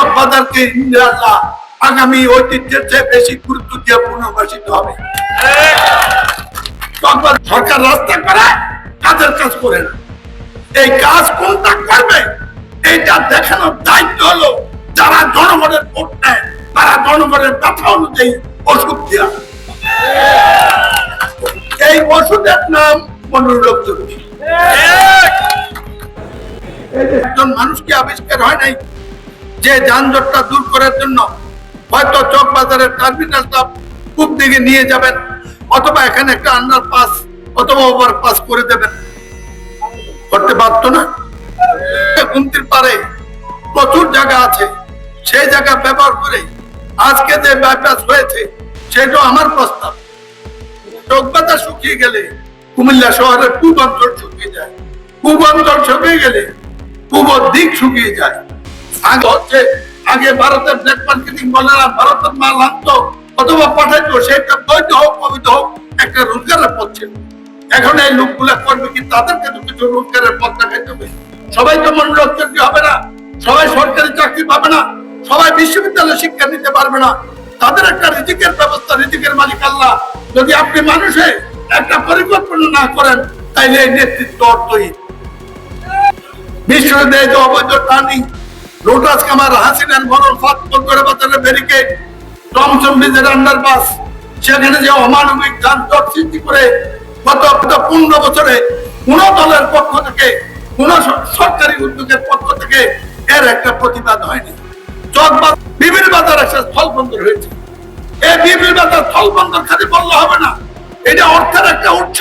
চকবাজারকে ইনশাআল্লাহ আগামী ঐতিহ্যের চেয়ে বেশি গুরুত্ব দিয়ে পুনর্বাসিত হবে। সরকার রাস্তা করে কাজের কাজ করে না। এই কাজ কোনটা করবে এইটা দেখানোর দায়িত্ব হলো যারা জনগণের ভোট নেয় তারা জনগণের কথা অনুযায়ী ওষুধ দেওয়া এই ওষুধের নাম মনোরোগ একজন মানুষকে আবিষ্কার হয় নাই? যে যানজটটা দূর করার জন্য হয়তো চক বাজারের টার্মিনালটা পূব দিকে নিয়ে যাবেন, অথবা এখানে একটা আন্ডার পাস অথবা ওভার পাস করে দেবেন। করতে পারতো না? গুমতির পারে প্রচুর জায়গা আছে। সেই জায়গা ব্যবহার করে আজকে যে বাইপাস হয়েছে সেটা আমার প্রস্তাব। চোখবাতা শুকিয়ে গেলে কুমিল্লা শহরের পূর্ব অঞ্চল শুকিয়ে যায়। পূর্ব অঞ্চল শুকিয়ে গেলে পূর্ব দিক শুকিয়ে যায়। আগে হচ্ছে, আগে ভারতের ব্ল্যাক মার্কেটিং ভারতের মাল আনতো, অথবা পাঠাইতো সেটা বৈধ হোক, অবৈধ হোক, একটা রোজগারের পথ ছিল। এখন এই করবে কি, তাদেরকে তো কিছু রোজগারের পথ দেখাইতে হবে। সবাই তো চাকরি হবে না, সবাই সরকারি চাকরি পাবে না, সবাই বিশ্ববিদ্যালয়ে শিক্ষা নিতে পারবে না। তাদের একটা রিজিকের ব্যবস্থা, রিজিকের মালিক আল্লাহ। যদি আপনি মানুষে একটা পরিকল্পনা না করেন, তাইলে এই নেতৃত্ব অর্থহীন। বিশ্ববিদ্যালয়ে অবৈধ টার্নিং লোটাস কামার, হাসিনার মরণ ফাঁক করে বাজারের ব্যারিকেড টমসম ব্রিজের আন্ডারপাস সেখানে যে অমানবিক যানজট সৃষ্টি করে গত পনেরো বছরে কোন দলের পক্ষ থেকে, কোন সরকারি উদ্যোগের পক্ষ থেকে এর একটা প্রতিবাদ হয়নি। চক বিভিন্ন বাজার একটা স্থল বন্দর হয়েছে। এই বিভিন্ন বাজার স্থল বন্দর খালি বললে হবে না। এটা অর্থের একটা উৎস।